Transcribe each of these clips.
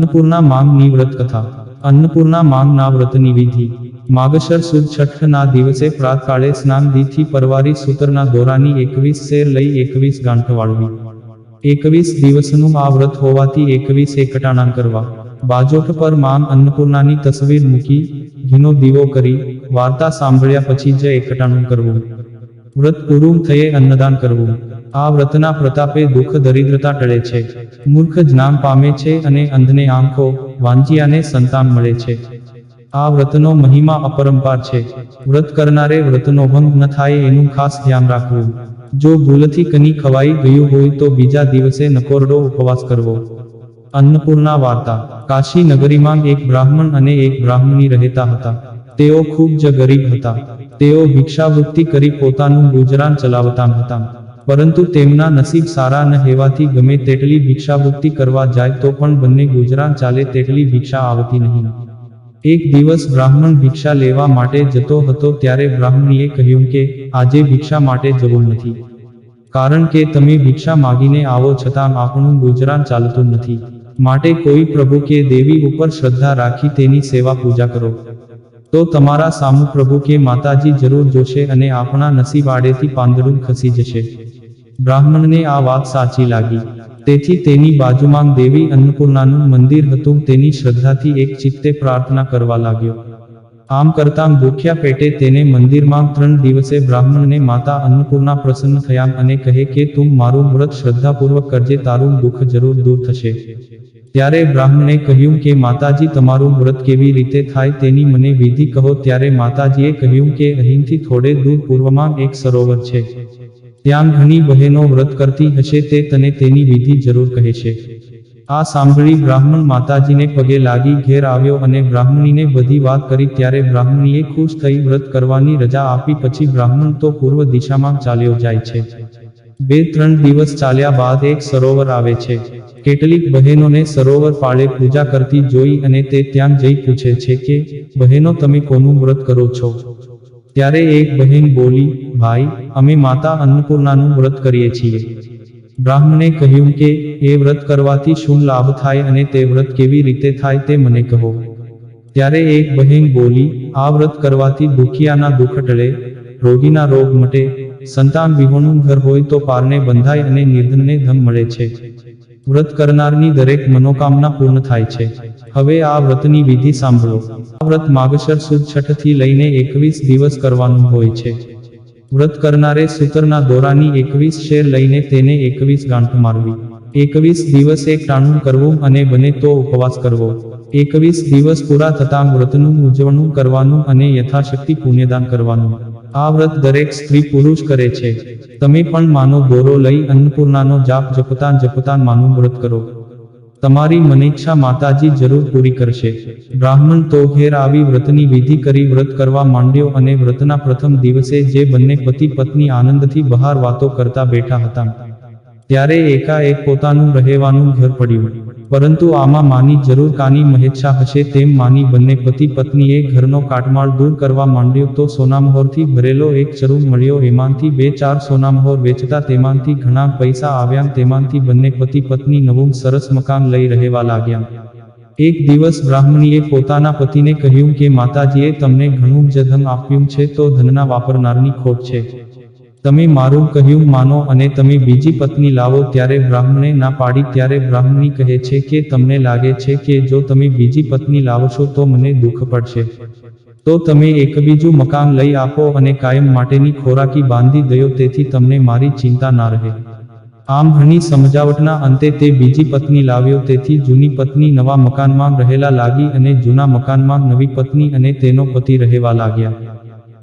અન્નપૂર્ણા માંગની વ્રત કથા. અન્નપૂર્ણા માંગના વ્રતની વિધિ. માગશર સુદ છઠ્ઠના દિવસે પ્રાતકાળે સ્નાનદીથી પરવારી સૂતરના દોરાની એકવીસ શેર લઈ એકવીસ ગાંઠ વાળવી. એકવીસ દિવસનું આ વ્રત હોવાથી એકવીસ એકટાણા કરવા. બાજોઠ પર માંગ અન્નપૂર્ણાની તસવીર મૂકી, ઘીનો દીવો કરી, વાર્તા સાંભળ્યા પછી જ એકટાણું કરવું. વ્રત પૂરું થયે અન્નદાન કરવું. આ વ્રતના પ્રતાપે દુઃખ, દરિદ્રતા ટળે છે. મૂર્ખ જ્ઞાન પામે છે અને અંધને આંખો વાંચિયાને સંતાન મળે છે. આ વ્રતનો મહિમા અપરંપાર છે. વ્રત કરનારે વ્રતનો ભંગ ન થાય એનું ખાસ ધ્યાન રાખવું. જો ભૂલથી કની ખવાઈ ગયું હોય તો બીજા દિવસે નકોરડો ઉપવાસ કરવો. અન્નપૂર્ણા વાર્તા. કાશી નગરીમાં એક બ્રાહ્મણ અને એક બ્રાહ્મણી રહેતા હતા. તેઓ ખૂબ જ ગરીબ હતા. તેઓ ભિક્ષાવૃત્તિ કરી પોતાનું ગુજરાન ચલાવતા હતા. પરંતુ તેમના નસીબ સારા ન હેવાથી ગમે તેટલી ભિક્ષાવૃત્તિ કરવા જાય તો પણ બંને ગુજરાન ચાલે તેટલી ભિક્ષા આવતી નહીં. એક દિવસ બ્રાહ્મણ ભિક્ષા લેવા માટે જતો હતો ત્યારે બ્રાહ્મણીએ કહ્યું કે, આજે ભિક્ષા માટે જવું નથી. કારણ કે તમે ભિક્ષા માગીને આવો છતાં આપણું ગુજરાન ચાલતું નથી. માટે કોઈ પ્રભુ કે દેવી ઉપર શ્રદ્ધા રાખી તેની સેવા પૂજા કરો. તો તમારા સામુ પ્રભુ કે માતાજી જરૂર જોશે અને આપણા નસીબ આડેથી પાંદડું ખસી જશે. બ્રાહ્મણને આ વાત સાચી લાગી. તેથી તેની બાજુમાં દેવી અન્નપૂર્ણાનું મંદિર હતું, તેની શ્રદ્ધાથી એક ચિત્તે પ્રાર્થના કરવા લાગ્યો. આમ કરતાં ભૂખ્યા પેટે તેને મંદિરમાં ત્રણ દિવસે બ્રાહ્મણને માતા અન્નપૂર્ણા પ્રસન્ન થયા અને કહે કે, તું મારું વ્રત શ્રદ્ધાપૂર્વક કરજે, તારું દુઃખ જરૂર દૂર થશે. ત્યારે બ્રાહ્મણે કહ્યું કે, માતાજી, તમારું વ્રત કેવી રીતે થાય તેની મને વિધિ કહો. ત્યારે માતાજીએ કહ્યું કે, અહીંથી થોડે દૂર પૂર્વમાં એક સરોવર છે. ત્યાં ઘણી બહેનો વ્રત કરતી હશે તે તને તેની વિધિ જરૂર કહે છે. આ સાંભળી બ્રાહ્મણ માતાજીને પગે લાગી ઘેર આવ્યો અને બ્રાહ્મણીને બધી વાત કરી ત્યારે બ્રાહ્મણીએ ખુશ થઈ વ્રત કરવાની રજા આપી પછી બ્રાહ્મણ તો પૂર્વ દિશામાં ચાલ્યો જાય છે. બે ત્રણ દિવસ ચાલ્યા બાદ એક સરોવર આવે છે. કેટલીક બહેનોને સરોવર પાળે પૂજા કરતી જોઈ અને તે ત્યાં જઈ પૂછે છે કે, બહેનો, તમે કોનું વ્રત કરો છો? ત્યારે એક બહેન બોલી, ભાઈ, અમે માતા અન્નપૂર્ણાનું વ્રત કરીએ છીએ. બ્રાહ્મણે કહ્યું કે, એ વ્રત કરવાથી શું લાભ થાય અને તે વ્રત કેવી રીતે થાય તે મને કહો. ત્યારે એક બહેન બોલી, આ વ્રત કરવાથી દુખિયાના દુઃખ ટળે, રોગીના રોગ મટે, સંતાન વિહોણું ઘર હોય તો પારને બંધાય અને નિર્ધનને ધન મળે છે. વ્રત કરનારની દરેક મનોકામના પૂર્ણ થાય છે. હવે આ વ્રતની વિધિ સાંભળો. આ વ્રત માગશર સુદ છઠથી લઈને એકવીસ દિવસ કરવાનું હોય છે. વ્રત કરનારે સૂતરના દોરાની એકવીસ શેર લઈને તેને એકવીસ ગાંઠ મારવી. એકવીસ દિવસ એક ટાણું કરવું અને બને તો ઉપવાસ કરવો. એકવીસ દિવસ પૂરા થતાં વ્રતનું ઉજવણું કરવાનું અને યથાશક્તિ પુણ્યદાન કરવાનું. આ વ્રત દરેક સ્ત્રી પુરુષ કરે છે. તમે પણ માનો દોરો લઈ અન્નપૂર્ણાનો જાપ જપતા જપતા માનું વ્રત કરો. તમારી મનીચ્છા માતાજી જરૂર પૂરી કરશે. બ્રાહ્મણ તો ઘેર આવી વ્રતની વિધિ કરી વ્રત કરવા માંડ્યો અને વ્રતના પ્રથમ દિવસે જે બંને પતિ પત્ની આનંદથી બહાર વાતો કરતા બેઠા હતા. ત્યારે એકાએક પોતાનું રહેવાનું ઘર પડ્યું. પરંતુ આમાં માની જરૂર કાની મહેચ્છા હશે તેમ માની બંને પતિ પત્નીએ ઘરનો કાટમાળ દૂર કરવા માંડ્યો તો સોનામહોરથી ભરેલો એક ચરૂ મળ્યો. એમાંથી બે ચાર સોનામહોર વેચતા તેમાંથી ઘણા પૈસા આવ્યા. તેમાંથી બંને પતિ પત્ની નવું સરસ મકાન લઈ રહેવા લાગ્યા. એક દિવસ બ્રાહ્મણીએ પોતાના પતિને કહ્યું કે, માતાજીએ તમને ઘણું જ ધન આપ્યું છે, તો ધનના વાપરનારની ખોટ છે. તમે મારું કહ્યું માનો અને તમે બીજી પત્ની લાવો ત્યારે બ્રાહ્મણે ના પાડી ત્યારે બ્રાહ્મણી કહે છે કે તમને લાગે છે કે જો તમે બીજી પત્ની લાવશો તો મને દુઃખ પડશે. તો તમે એક બીજું મકાન લઈ આપો અને કાયમ માટેની ખોરાકી બાંધી દયો તેથી તમને મારી ચિંતા ના રહે. આમ ઘણી સમજાવટના અંતે તે બીજી પત્ની લાવ્યો તેથી જૂની પત્ની નવા મકાનમાં રહેલા લાગી અને જૂના મકાનમાં નવી પત્ની અને તેનો પતિ રહેવા લાગ્યા.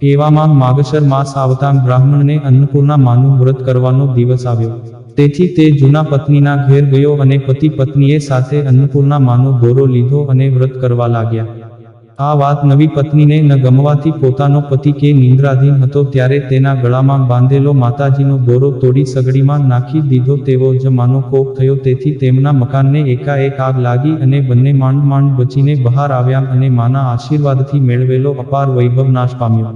એવામાં માગશર માસ આવતાં બ્રાહ્મણને અન્નપૂર્ણા માનું વ્રત કરવાનો દિવસ આવ્યો. તેથી તે જૂના પત્નીના ઘેર ગયો અને પતિ પત્નીએ સાથે અન્નપૂર્ણા માનો દોરો લીધો અને વ્રત કરવા લાગ્યા. આ વાત નવી પત્નીને ન ગમવાથી પોતાનો પતિ કે નિંદ્રાધીન હતો ત્યારે તેના ગળામાં બાંધેલો માતાજીનો દોરો તોડી સગડીમાં નાખી દીધો તેવો જ માનો કોપ થયો. તેથી તેમના મકાનને એકાએક આગ લાગી અને બંને માંડ માંડ બચીને બહાર આવ્યા અને માના આશીર્વાદથી મેળવેલો અપાર વૈભવ નાશ પામ્યો.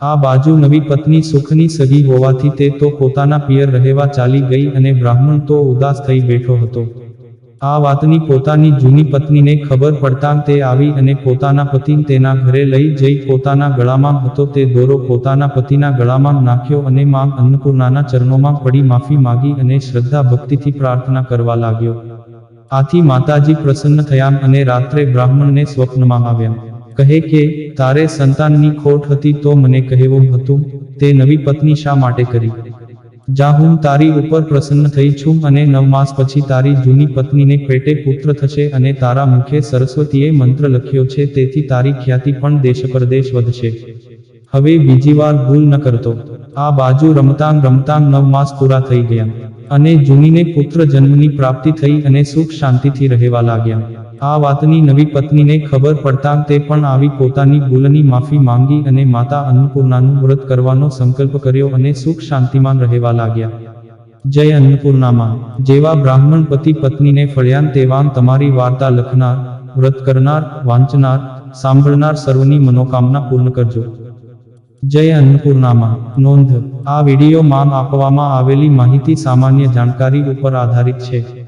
આ બાજુ નવી પત્ની સુખની સગી હોવાથી તે તો પોતાના પિયર રહેવા ચાલી ગઈ અને બ્રાહ્મણ તો ઉદાસ થઈ બેઠો હતો. આ વાતની પોતાની જૂની પત્નીને ખબર પડતાં તે આવી અને પોતાના પતિ તેના ઘરે લઈ જઈ પોતાના ગળામાં હતો. તે દોરો પોતાના પતિના ગળામાં નાખ્યો અને માં અન્નપૂર્ણાના ચરણોમાં પડી માફી માગી અને શ્રદ્ધા ભક્તિથી પ્રાર્થના કરવા લાગ્યો. આથી માતાજી પ્રસન્ન થયા અને રાત્રે બ્રાહ્મણને સ્વપ્નમાં આવ્યા. કહે કે, તારે સંતાનની ખોટ હતી તો મને કહેવું હતું, તે નવી પત્ની શા માટે કરી? જા હું તારી ઉપર પ્રસન્ન થઈ છું અને નવ માસ પછી તારી જૂની પત્નીને પેટે પુત્ર થશે અને તારા મુખે સરસ્વતીએ મંત્ર લખ્યો છે, તેથી તારી ખ્યાતિ પણ દેશ પરદેશ વધશે. હવે બીજી વાર ભૂલ ન કરતો. આ બાજુ રમતાંગ રમતાંગ નવ માસ પૂરા થઈ ગયા. અને જૂનીને પુત્ર જન્મની પ્રાપ્તિ થઈ અને સુખ શાંતિથી રહેવા લાગ્યા. આ વાતની નવી પત્નીને ખબર પડતા તે પણ આવી પોતાની ભૂલની માફી માંગી અને માતા અન્નપૂર્ણાનું વ્રત કરવાનો સંકલ્પ કર્યો અને સુખ શાંતિમાં રહેવા લાગ્યા. જય અન્નપૂર્ણામાં. જેવા બ્રાહ્મણ પતિ પત્નીને ફળ્યાન તેવાં તમારી વાર્તા લખનાર, વ્રત કરનાર, વાંચનાર, સાંભળનાર સર્વની મનોકામના પૂર્ણ કરજો. જય અન્નપૂર્ણામાં. નોંધ. આ વિડીયોમાં આપવામાં આવેલી માહિતી સામાન્ય જાણકારી ઉપર આધારિત છે.